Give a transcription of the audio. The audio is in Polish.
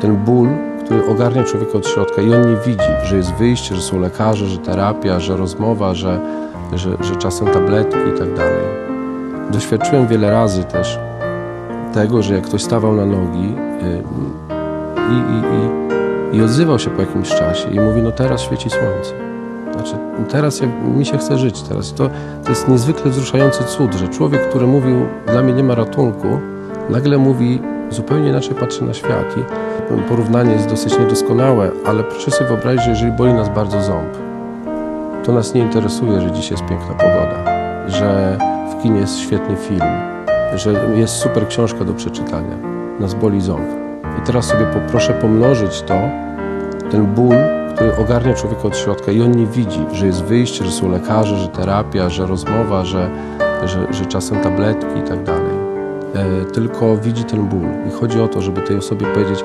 ten ból, który ogarnia człowieka od środka i on nie widzi, że jest wyjście, że są lekarze, że terapia, że rozmowa, że, że, że czasem tabletki i tak dalej. Doświadczyłem wiele razy też tego, że jak ktoś stawał na nogi y, i, i, i, i odzywał się po jakimś czasie i mówi, no teraz świeci słońce. Znaczy, teraz mi się chce żyć teraz. To, to jest niezwykle wzruszający cud, że człowiek, który mówił, dla mnie nie ma ratunku, nagle mówi, zupełnie inaczej patrzy na świat. I porównanie jest dosyć niedoskonałe, ale proszę sobie wyobrazić, że jeżeli boli nas bardzo ząb, to nas nie interesuje, że dziś jest piękna pogoda, że w kinie jest świetny film, że jest super książka do przeczytania. Nas boli ząb. I teraz sobie poproszę pomnożyć to, ten ból, który ogarnia człowieka od środka i on nie widzi, że jest wyjście, że są lekarze, że terapia, że rozmowa, że, że, że czasem tabletki i tak dalej. E, tylko widzi ten ból. I chodzi o to, żeby tej osobie powiedzieć,